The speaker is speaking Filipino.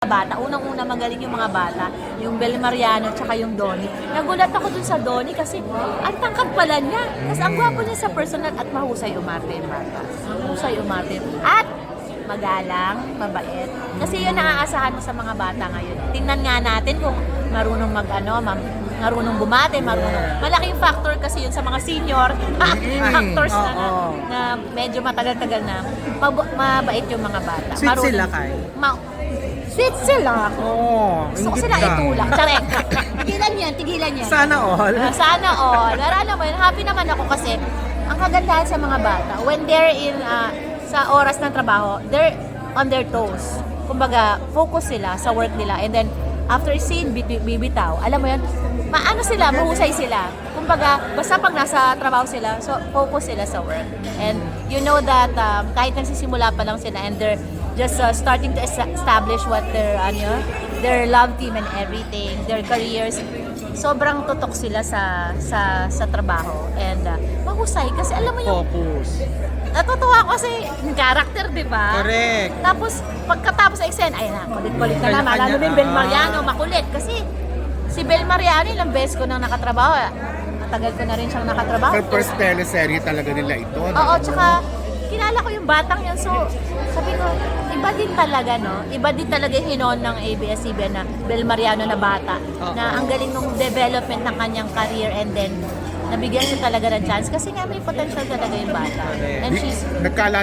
bata. Unang-una magaling yung mga bata. Yung Bel Mariano tsaka yung Donnie. Nagulat ako dun sa Donnie kasi ang tangkad pala niya. Kasi ang gwapo niya sa personal at mahusay umarte yung bata. Mahusay umarte. At magalang, mabait. Kasi yun ang aasahan mo sa mga bata ngayon. Tingnan nga natin kung marunong mag ano, ma- marunong bumate, marunong. Malaking factor kasi yun sa mga senior actors na, na, Oo. na medyo matagal-tagal na. Mab- mabait yung mga bata. Sweet sila, Kai. Ma- Sweet sila. Oo, Gusto ko sila itulak. Tsarek. tigilan yan, tigilan yan. Sana all. Ah, Sana all. Pero alam mo, yun, happy naman ako kasi ang kagandahan sa mga bata, when they're in, ah, sa oras ng trabaho, they're on their toes. Kumbaga, focus sila sa work nila. And then, after bit- bibitaw. Alam mo yun, maano sila, mahusay sila. Kumbaga, basta pag nasa trabaho sila, so focus sila sa work. And you know that um, kahit nagsisimula pa lang sila and they're just uh, starting to es- establish what their ano their love team and everything, their careers. Sobrang tutok sila sa sa sa trabaho and uh, mahusay kasi alam mo yung Focus. Natutuwa ako kasi yung character, di ba? Correct. Tapos pagkatapos sa eksena, ayun na, kulit-kulit na naman. Lalo din Bel ah. Mariano, makulit. Kasi si Bel Mariano, ilang beses ko nang nakatrabaho. Matagal ko na rin siyang nakatrabaho. Sa first teleserye talaga nila ito. Oo, tsaka kilala ko yung batang yan. So, sabi ko, iba din talaga, no? Iba din talaga yung hinon ng ABS-CBN na Bel Mariano na bata. Oo. Na ang galing ng development ng kanyang career and then nabigyan siya talaga ng chance kasi nga may potential talaga yung bata. And she's Nagkala